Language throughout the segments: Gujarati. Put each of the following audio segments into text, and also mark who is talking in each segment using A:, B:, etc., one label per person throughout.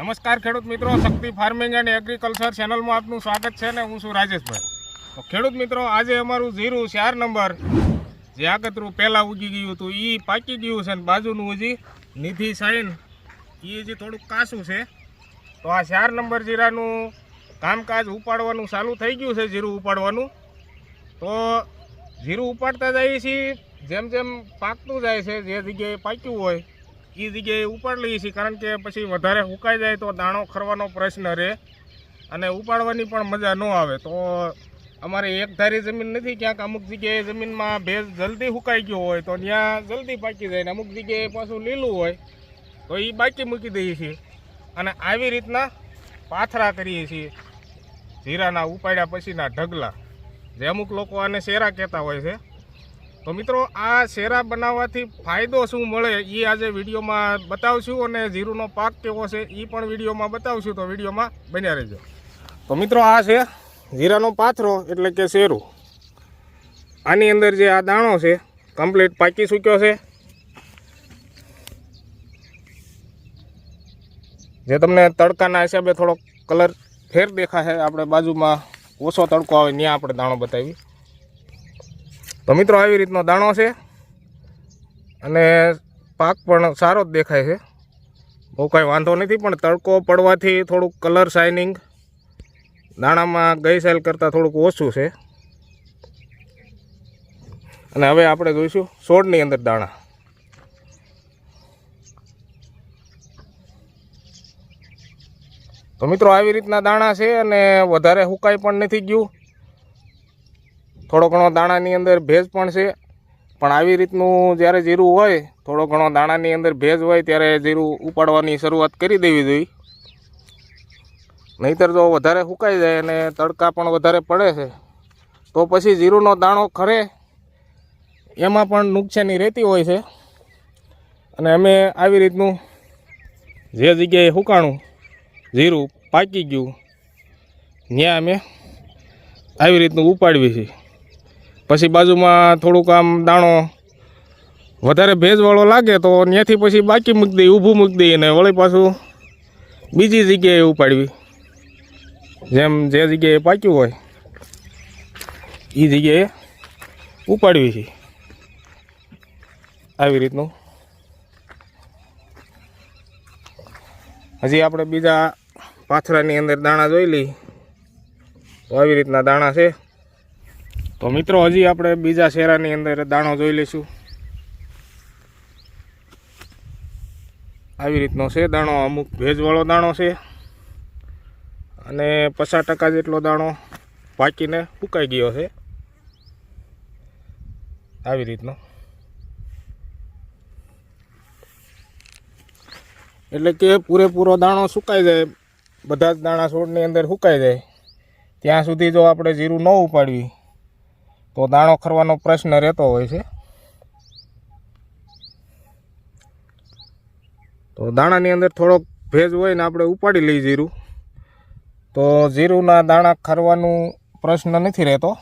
A: નમસ્કાર ખેડૂત મિત્રો, શક્તિ ફાર્મિંગ એન્ડ એગ્રીકલ્ચર ચેનલમાં આપનું સ્વાગત છે ને હું છું રાજેશભાઈ. તો ખેડૂત મિત્રો, આજે અમારું જીરું ચાર નંબર જે આગતરું પહેલાં ઉગી ગયું હતું એ પાકી ગયું છે ને બાજુનું હજી નિધિ સાઈન એ હજી થોડુંક કાસું છે. તો આ ચાર નંબર જીરાનું કામકાજ ઉપાડવાનું ચાલુ થઈ ગયું છે, જીરું ઉપાડવાનું. તો જીરું ઉપાડતા જઈએ છીએ, જેમ જેમ પાકતું જાય છે, જે જગ્યાએ પાક્યું હોય એ જગ્યાએ ઉપાડ લઈએ છીએ કારણ કે પછી વધારે સુકાઈ જાય તો દાણો ખરવાનો પ્રશ્ન રહે. અને ઉપાડવાની પણ મજા ન આવે. તો અમારે એક ધારી જમીન નથી, ક્યાંક અમુક જગ્યાએ જમીનમાં ભેજ જલ્દી સુકાઈ ગયો હોય તો ત્યાં જલ્દી પાકી જાય ને અમુક જગ્યાએ પાછું લીલું હોય તો એ બાકી મૂકી દઈએ છીએ. અને આવી રીતના પાથરા કરીએ છીએ. જીરાના ઉપાડ્યા પછીના ઢગલા. જે અમુક લોકો આને શેરા કહેતા હોય છે. તો મિત્રો, આ શેરા બનાવવાથી ફાયદો શું મળે એ આજે વિડીયોમાં બતાવશું અને જીરુનો પાક કેવો છે એ પણ વિડીયોમાં બતાવશું. તો વિડીયોમાં બન્યા રહેજો. તો મિત્રો, આ છે જીરાનો પાથરો, એટલે કે શેરું. આની અંદર જે આ દાણો છે કમ્પ્લીટ પાકી ચૂક્યો છે. જે તમને તડકાના હિસાબે થોડો કલર ફેર દેખાશે, આપણે બાજુમાં ઓછો તડકો આવે, ત્યાં આપણે દાણો બતાવી તો મિત્રો આવી રીતનો દાણો છે. અને પાક પણ સારો જ દેખાય છે. બહુ કાંઈ વાંધો નથી, પણ તડકો પડવાથી થોડુંક કલર શાઇનિંગ દાણામાં ગઈ સાલ કરતાં થોડુંક ઓછું છે. અને હવે આપણે જોઈશું છોડની અંદર દાણા. તો મિત્રો આવી રીતના દાણા છે અને વધારે હુકાઈ પણ નથી ગયું. થોડો ઘણો દાણાની અંદર ભેજ પણ છે. પણ આવી રીતનું જ્યારે જીરું હોય, થોડો ઘણો દાણાની અંદર ભેજ હોય ત્યારે જીરું ઉપાડવાની શરૂઆત કરી દેવી જોઈએ. નહીતર જો વધારે સુકાઈ જાય અને તડકા પણ વધારે પડે છે, તો પછી જીરુંનો દાણો ખરે એમાં પણ નુકસાની રહેતી હોય છે. અને અમે આવી રીતનું જે જગ્યાએ સુકાણું જીરું પાકી ગયું, ત્યાં અમે આવી રીતનું ઉપાડવી છીએ પછી બાજુમાં થોડુંક આમ દાણો વધારે ભેજવાળો લાગે તો ત્યાંથી પછી બાકી મૂકી દઈએ, ઊભું મૂકી દઈએ ને વળી પાછું બીજી જગ્યાએ ઉપાડવી. જેમ જે જગ્યાએ પાક્યું હોય એ જગ્યાએ ઉપાડવી છે. આવી રીતનું. હજી આપણે બીજા પાથરાની અંદર દાણા જોઈ લઈ તો આવી રીતના દાણા છે. તો મિત્રો, હજી આપણે બીજા શેરાની અંદર દાણો જોઈ લઈશું. આવી રીતનો છે દાણો. અમુક ભેજવાળો દાણો છે. અને પચાસ ટકા જેટલો દાણો પાકીને સુકાઈ ગયો છે. આવી રીતનો. એટલે કે પૂરેપૂરો દાણો સુકાઈ જાય. બધા જ દાણા છોડની અંદર સુકાઈ જાય. ત્યાં સુધી જો આપણે જીરું ન ઉપાડવી તો દાણો ખરવાનો પ્રશ્ન રહેતો હોય છે. તો દાણાની અંદર થોડોક ભેજ હોય ને આપણે ઉપાડી લઈ જીરું. તો જીરુંના દાણા ખરવાનું પ્રશ્ન નથી રહેતો.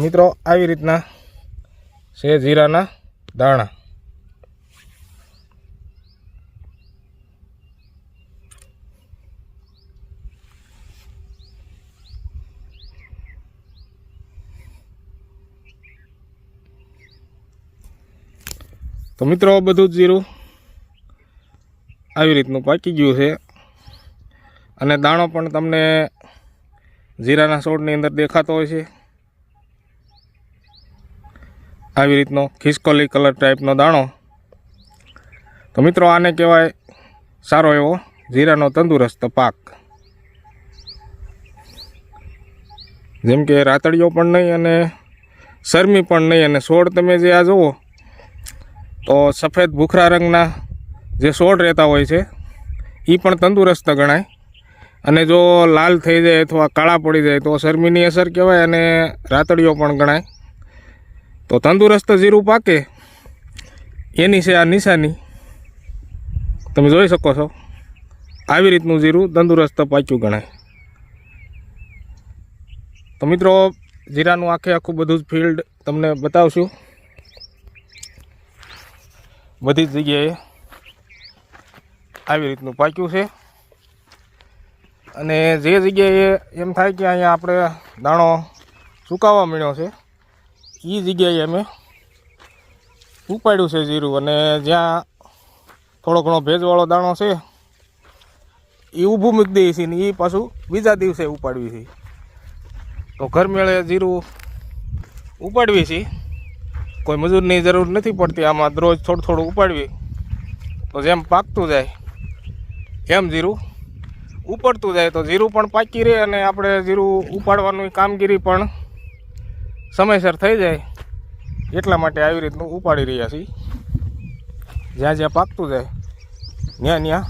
A: મિત્રો, આવી રીતના છે જીરાના દાણા. તો મિત્રો બધું જ જીરું આવી રીતનું પાકી ગયું છે. અને દાણો પણ તમને જીરાના છોડની અંદર દેખાતો હોય છે. આવી રીતનો ખિસકોલી કલર ટાઈપનો દાણો. તો મિત્રો, આને કહેવાય સારો એવો જીરાનો તંદુરસ્ત પાક. જેમ કે રાતડીઓ પણ નહીં અને શરમી પણ નહીં. અને છોડ તમે જે આ જુઓ તો સફેદ ભૂખરા રંગના જે છોડ રહેતા હોય છે એ પણ તંદુરસ્ત ગણાય. અને જો લાલ થઈ જાય અથવા કાળા પડી જાય, તો શરમીની અસર કહેવાય અને રાતડીઓ પણ ગણાય. તો તંદુરસ્ત જીરું પાકે, એની છે આ નિશાની. તમે જોઈ શકો છો, આવી રીતનું જીરું તંદુરસ્ત પાક્યું ગણાય. તો મિત્રો, જીરાનું આખે આખું બધું જ ફિલ્ડ તમને બતાવશું. બધી જગ્યાએ આવી રીતનું પાક્યું છે. અને જે જગ્યાએ એમ થાય કે અહીંયા આપણે દાણો સુકાવા મળ્યો છે એ જગ્યાએ અમે ઉપાડ્યું છે જીરું. અને જ્યાં થોડો ઘણો ભેજવાળો દાણો છે એ ઊભું મૂકી દઈએ છીએ ને એ પાછું બીજા દિવસે ઉપાડવી છે. તો ઘરમેળે જીરું ઉપાડવી છીએ કોઈ મજૂરની જરૂર નથી પડતી. આમાં રોજ થોડું થોડું ઉપાડવી. તો જેમ પાકતું જાય, એમ જીરું ઉપડતું જાય. તો જીરું પણ પાકી રહે અને આપણે જીરું ઉપાડવાની કામગીરી પણ સમયસર થઈ જાય. એટલા માટે આવી રીતનું ઉપાડી રહ્યા છીએ. જ્યાં જ્યાં પાકતું જાય ત્યાં ત્યાં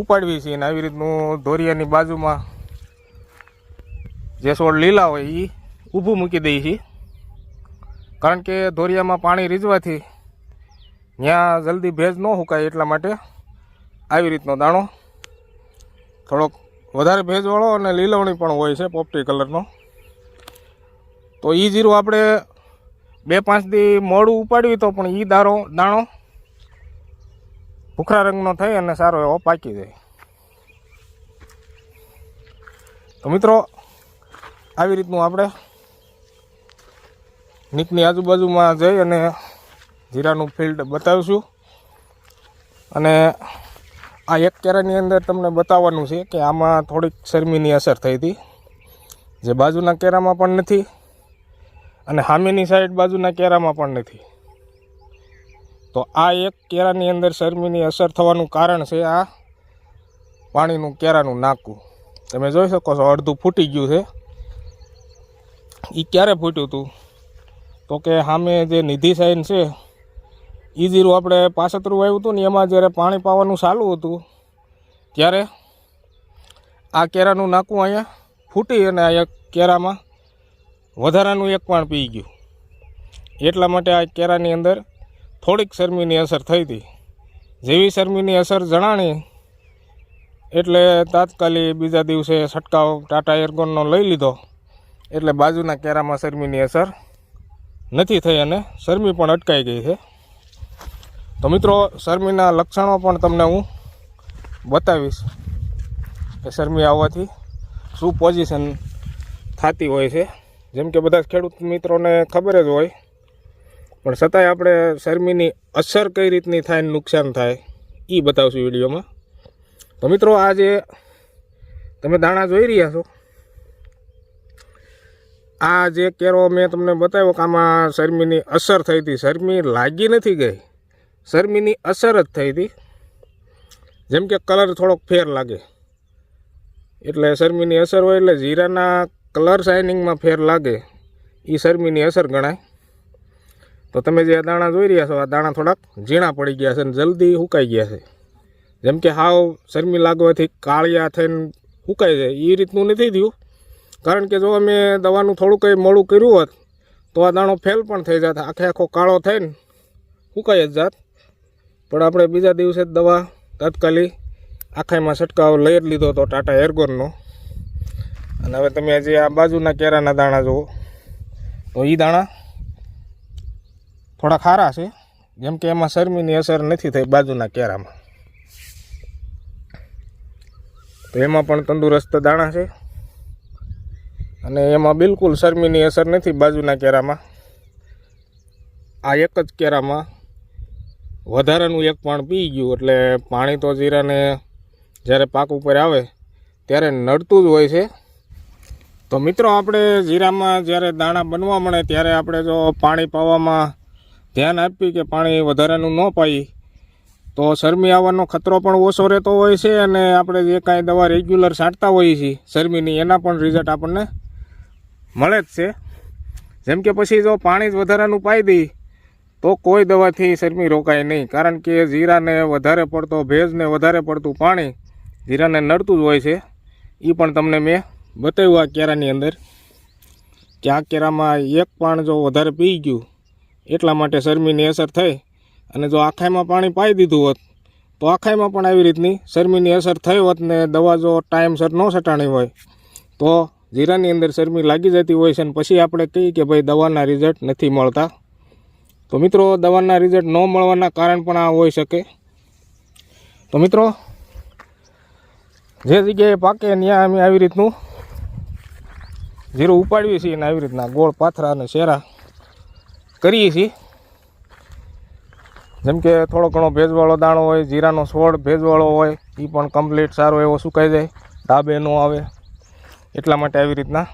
A: ઉપાડવી છીએ. અને આવી રીતનું ધોરિયાની બાજુમાં જે છોડ લીલા હોય એ ઊભું મૂકી દઈએ છીએ. કારણ કે ધોરિયામાં પાણી રીઝવાથી ત્યાં જલ્દી ભેજ ન સુકાય એટલા માટે આવી રીતનો દાણો. થોડોક વધારે ભેજવાળો અને લીલવણી પણ હોય છે પોપટી કલરનો. તો એ જીરું આપણે બે પાંચ દી મોડું ઉપાડ્યું તો પણ એ દારો, દાણો ભૂખરા રંગનો થઈ અને સારો એવો પાકી જાય. તો મિત્રો, આવી રીતનું આપણે નીકની આજુબાજુમાં જઈ અને જીરાનું ફિલ્ડ બતાવીશું. અને આ એક કેરાની અંદર તમને બતાવવાનું છે કે આમાં થોડીક શરમીની અસર થઈ હતી. જે બાજુના કેરામાં પણ નથી અને હામીની સાઈડ બાજુના કેરામાં પણ નથી. તો આ એક કેરાની અંદર શરમીની અસર થવાનું કારણ છે આ પાણીનું કેરાનું નાકું. તમે જોઈ શકો છો અડધું ફૂટી ગયું છે. એ ક્યારે ફૂટ્યું હતું? તો કે સામે જે નિધિ સાઈન છે એ જીરું આપણે પાસતરું આવ્યું હતું ને, એમાં જ્યારે પાણી પાવાનું ચાલુ હતું, ત્યારે આ કેરાનું નાકું અહીંયા ફૂટી અને આ કેરામાં વધારાનું એક પાણ પી ગયું. એટલા માટે આ કેરાની અંદર થોડીક શરમીની અસર થઈ હતી. જેવી શરમીની અસર જણાણી, એટલે તાત્કાલિક બીજા દિવસે છંટકાવ ટાટા એરગોનનો લઈ લીધો, એટલે બાજુના કેરામાં શરમીની અસર નથી થઈ અને શરમી પણ અટકાઈ ગઈ છે. તો મિત્રો, શરમીના લક્ષણો પણ તમને હું બતાવીશ કે શરમી આવવાથી શું પોઝિશન થતી હોય છે. જેમ કે બધા ખેડૂત મિત્રોને ખબર જ હોય, પણ છતાંય આપણે શરમીની અસર કઈ રીતની થાય નુકસાન થાય એ બતાવશું વિડીયોમાં. તો મિત્રો આ જે તમે દાણા જોઈ રહ્યા છો. આ જે કેરો મેં તમને બતાવ્યો કે આમાં શરમીની અસર થઈ હતી. શરમી લાગી નથી ગઈ. શરમીની અસર જ થઈ હતી. જેમ કે કલર થોડોક ફેર લાગે. એટલે શરમીની અસર હોય એટલે જીરાના કલર શાઇનિંગમાં ફેર લાગે. એ શરમીની અસર ગણાય. તો તમે જે આ દાણા જોઈ રહ્યા છો, આ દાણા થોડાક ઝીણા પડી ગયા છે અને જલ્દી સુકાઈ ગયા છે. જેમ કે હાવ શરમી લાગવાથી કાળિયા થઈને સુકાઈ જાય. એ રીતનું નથી થયું. કારણ કે જો અમે દવાનું થોડું કંઈ મોડું કર્યું હોત, તો આ દાણો ફેલ પણ થઈ જાત. આખે આખો કાળો થઈને સુકાઈ જ જાત. પણ આપણે બીજા દિવસે દવા તાત્કાલિક આખાઈમાં છંટકાવ લઈ જ લીધો હતો ટાટા એરગોનનો. અને હવે તમે જે આ બાજુના કેરાના દાણા જુઓ. તો એ દાણા થોડા ખારા છે, જેમ કે એમાં શરમીની અસર નથી થઈ બાજુના કેરામાં. તો એમાં પણ તંદુરસ્ત દાણા છે. અને એમાં બિલકુલ શરમીની અસર નથી બાજુના કેરામાં. આ એક જ કેરામાં વધારાનું એક પાણ પી ગયું, એટલે પાણી તો જીરાને જ્યારે પાક ઉપર આવે ત્યારે નડતું જ હોય છે. તો મિત્રો, આપણે જીરામાં જ્યારે દાણા બનવા મળે ત્યારે આપણે જો પાણી પાવામાં ધ્યાન આપીએ કે પાણી વધારાનું ન પાઈએ તો શરમી આવવાનો ખતરો પણ ઓછો રહેતો હોય છે અને આપણે જે કાંઈ દવા રેગ્યુલર છાંટતા હોઈએ છીએ, શરમીની એના પણ રિઝલ્ટ આપણને મળે જ છે. જેમ કે પછી જો પાણી જ વધારાનું પાઈ દઈ, તો કોઈ દવાથી શરમી રોકાય નહીં. કારણ કે જીરાને વધારે પડતો, ભેજને વધારે પડતું પાણી જીરાને નડતું જ હોય છે. એ પણ તમને મેં બતાવ્યું આ કેરાની અંદર કે આ કેરામાં એક પાણ જો વધારે પી ગયું, એટલા માટે શરમીની અસર થઈ. અને જો આખાઈમાં પાણી પાઈ દીધું હોત, તો આખાઈમાં પણ આવી રીતની શરમીની અસર થઈ હોત ને દવા જો ટાઈમસર ન સટાણી હોય, તો જીરાની અંદર શરમી લાગી જતી હોય છે અને પછી આપણે કહીએ કે ભાઈ દવાના રિઝલ્ટ નથી મળતા. તો મિત્રો, દવાના રિઝલ્ટ ન મળવાના કારણ પણ આ હોઈ શકે. તો મિત્રો, જે જગ્યાએ પાકે ત્યાં અમે આવી રીતનું જીરું ઉપાડીએ છીએ અને આવી રીતના ગોળ પાથરા અને શેરા કરીએ છીએ. જેમ કે થોડો ઘણો ભેજવાળો દાણો હોય, જીરાનો છોડ ભેજવાળો હોય એ પણ કમ્પ્લીટ સારો એવો સુકાઈ જાય, ડાબે ન આવે. એટલા માટે આવી રીતના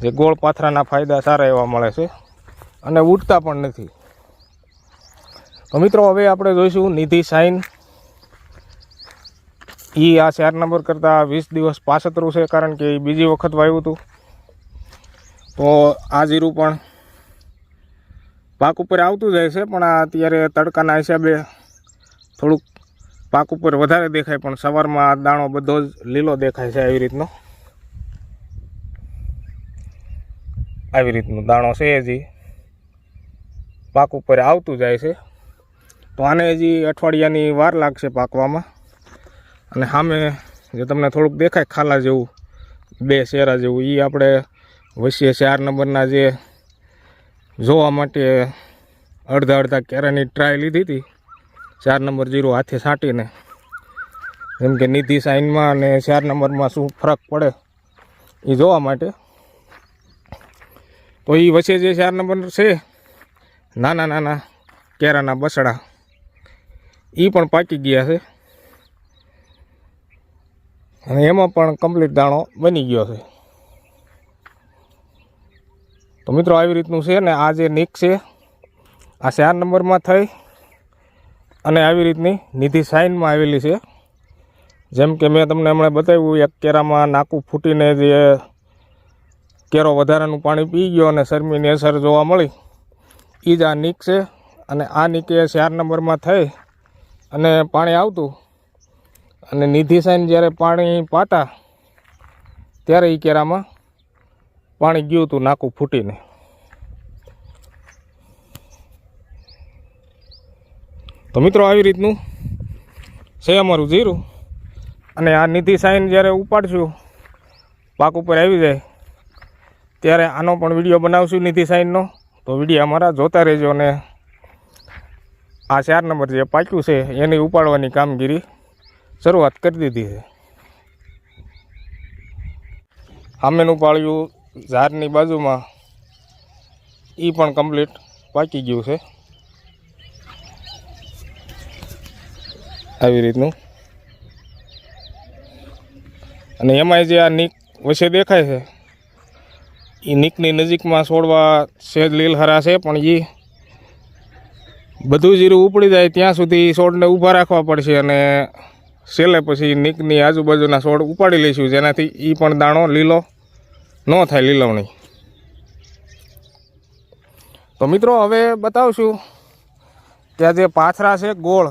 A: જે ગોળ પાથરાના ફાયદા સારા એવા મળે છે અને ઉડતા પણ નથી. તો મિત્રો, હવે આપણે જોઈશું નિધિ સાઇન એ આ ચાર નંબર કરતાં વીસ દિવસ પાસતરું છે, કારણ કે એ બીજી વખત વાવ્યું હતું. તો આ જીરું પણ પાક ઉપર આવતું જાય છે, પણ આ અત્યારે તડકાના હિસાબે થોડુંક પાક ઉપર વધારે દેખાય, પણ સવારમાં આ દાણો બધો જ લીલો દેખાય છે આવી રીતનો. આવી રીતનો દાણો છે હજી. પાક ઉપર આવતું જાય છે. તો આને હજી અઠવાડિયાની વાર લાગશે પાકવામાં. અને સામે જે તમને થોડુંક દેખાય, ખાલા જેવું, બે શેરા જેવું એ આપણે વસીએ ચાર નંબરના જે જોવા માટે અડધા અડધા કેરાની ટ્રાય લીધી હતી. ચાર નંબર જીરો હાથે છાંટીને. જેમ કે નિધિ સાઇનમાં અને ચાર નંબરમાં શું ફરક પડે એ જોવા માટે. તો એ વચ્ચે જે ચાર નંબર છે, નાના નાના કેરાના બસડા એ પણ પાકી ગયા છે. અને એમાં પણ કમ્પ્લીટ દાણો બની ગયો છે. તો મિત્રો આવી રીતનું છે ને, આ જે નીક છે, આ ચાર નંબરમાં થઈ અને આવી રીતની નિધિ સાઇનમાં આવેલી છે. જેમ કે મેં તમને હમણાં બતાવ્યું, એક કેરામાં નાકું ફૂટીને જે કેરો વધારાનું પાણી પી ગયો અને શરમીની અસર જોવા મળી. એ જ આ નીક છે અને આ નીકે ચાર નંબરમાં થઈ અને પાણી આવતું. અને નિધિ સાઈન જ્યારે પાણી પાતા ત્યારે એ કેરામાં પાણી ગયું હતું નાકું ફૂટીને. તો મિત્રો આવી રીતનું છે અમારું જીરું. અને આ નિધિ સાઈન જ્યારે ઉપાડશું, પાક ઉપર આવી જાય. ત્યારે આનો પણ વીડિયો બનાવશું નિધિ સાઈનનો. તો વીડિયો અમારા જોતા રહેજો અને આ ચાર નંબર જે પાક્યું છે, એની ઉપાડવાની કામગીરી શરૂઆત કરી દીધી છે. સામેનું પાળ્યું ઝાડની બાજુમાં એ પણ કમ્પ્લીટ પાકી ગયું છે. આવી રીતનું. અને એમાંય જે આ નીક વચ્ચે દેખાય છે એ નીકની નજીકમાં છોડવા સેજ લીલહરા છે, પણ એ બધું જીરું ઉપડી જાય ત્યાં સુધી છોડને ઊભા રાખવા પડશે અને છેલ્લે પછી નીકની આજુબાજુના છોડ ઉપાડી લઈશું, જેનાથી એ પણ દાણો લીલો ન થાય, લીલવણી. તો મિત્રો, હવે બતાવશું કે જે પાથરા છે, ગોળ,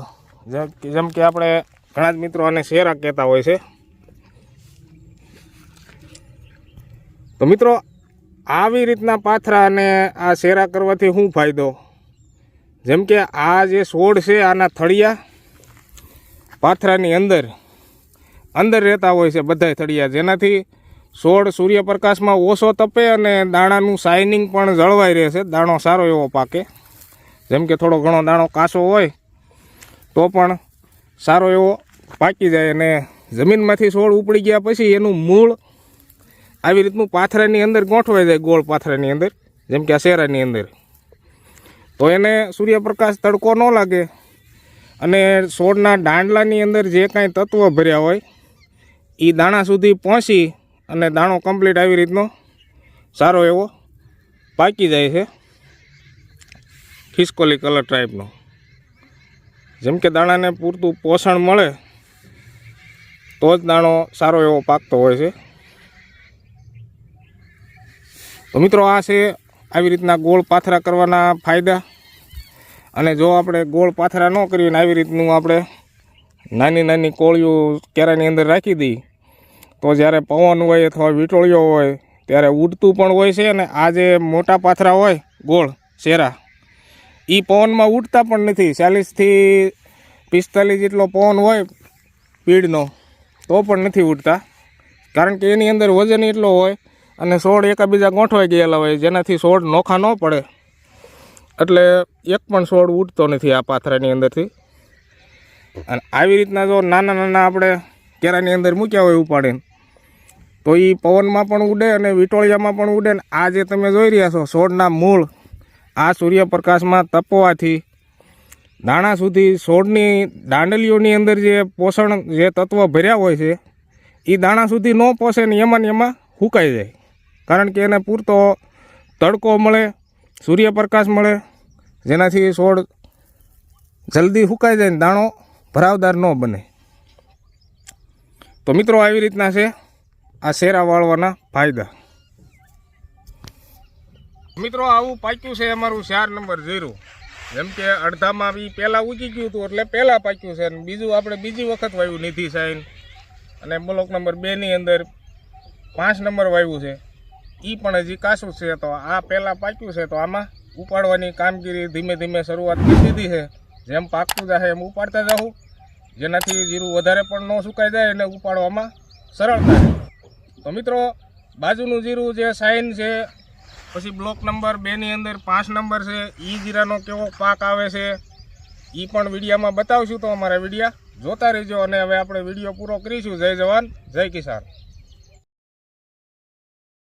A: જેમ કે આપણે ઘણા જ મિત્રો આને શેરા કહેતા હોય છે. તો મિત્રો આવી રીતના પાથરા અને આ શેરા કરવાથી શું ફાયદો? જેમ કે આ જે છોડ છે, આના થળિયા પાથરાની અંદર અંદર રહેતા હોય છે બધાય થળિયા. જેનાથી છોડ સૂર્યપ્રકાશમાં ઓછો તપે અને દાણાનું શાઇનિંગ પણ જળવાઈ રહે છે. દાણો સારો એવો પાકે. જેમ કે થોડો ઘણો દાણો કાસો હોય, તો પણ સારો એવો પાકી જાય અને જમીનમાંથી છોડ ઉપડી ગયા પછી એનું મૂળ આવી રીતનું પાથરાની અંદર ગોઠવાઈ જાય ગોળ પાથરાની અંદર, જેમ કે આ શેરાની અંદર. તો એને સૂર્યપ્રકાશ તડકો ન લાગે અને છોડના દાંડલાની અંદર જે કાંઈ તત્વ ભર્યા હોય એ દાણા સુધી પહોંચી અને દાણો કમ્પ્લીટ આવી રીતનો સારો એવો પાકી જાય છે. ખિસકોલી કલર ટાઈપનો જેમ કે દાણાને પૂરતું પોષણ મળે, તો જ દાણો સારો એવો પાકતો હોય છે. તો મિત્રો આ છે આવી રીતના ગોળ પાથરા કરવાના ફાયદા. અને જો આપણે ગોળ પાથરા ન કરીએ ને આવી રીતનું આપણે નાની નાની કોળીઓ કેરાની અંદર રાખી દઈએ, તો જ્યારે પવન હોય અથવા વીંટોળીઓ હોય, ત્યારે ઉડતું પણ હોય છે અને આ જે મોટા પાથરા હોય ગોળ, શેરા એ પવનમાં ઉડતા પણ નથી. ચાલીસથી પિસ્તાલીસ જેટલો પવન હોય પીડનો તો પણ નથી ઉડતા. કારણ કે એની અંદર વજન એટલો હોય અને છોડ એકાબીજા ગોઠવાઈ ગયેલા હોય, જેનાથી છોડ નોખા ન પડે. એટલે એક પણ છોડ ઉડતો નથી આ પાથરાની અંદરથી. અને આવી રીતના જો નાના નાના આપણે કેરાની અંદર મૂક્યા હોય ઉપાડીને, તો એ પવનમાં પણ ઉડે અને વિટોળિયામાં પણ ઉડે. ને આ જે તમે જોઈ રહ્યા છો છોડના મૂળ, આ સૂર્યપ્રકાશમાં તપવાથી, દાણા સુધી છોડની દાંડલીઓની અંદર જે પોષણ જે તત્વ ભર્યા હોય છે એ દાણા સુધી ન પોષે ને એમાં ને એમાં સુકાઈ જાય. કારણ કે એને પૂરતો તડકો મળે, સૂર્યપ્રકાશ મળે, જેનાથી છોડ જલ્દી સુકાઈ જાય ને દાણો ભરાવદાર ન બને. તો મિત્રો આવી રીતના છે આ શેરા વાળવાના ફાયદા. મિત્રો આવું પાક્યું છે અમારું ચાર નંબર ઝીરું. જેમ કે અડધામાં બી પહેલાં ઉગી ગયું હતું એટલે પહેલાં પાક્યું છે અને બીજું આપણે બીજી વખત વાવ્યું નિધિ સાઈન અને બ્લોક નંબર બેની અંદર પાંચ નંબર વાવ્યું છે. એ પણ હજી કાચું છે તો આ પહેલાં પાક્યું છે તો આમાં ઉપાડવાની કામગીરી ધીમે ધીમે શરૂઆત કરી દીધી છે. જેમ પાકતું જશે એમ ઉપાડતા જાઉં જેનાથી જીરું વધારે પણ ન સુકાઈ જાય અને ઉપાડવામાં સરળતા રહે તો મિત્રો, બાજુનું જીરું જે સાઈન છે, પછી બ્લોક નંબર બેની અંદર પાંચ નંબર છે એ જીરાનો કેવો પાક આવે છે એ પણ વિડીયામાં બતાવશું તો અમારા વિડીયા જોતા રહેજો અને હવે આપણે વીડિયો પૂરો કરીશું. જય જવાન, જય કિસાન.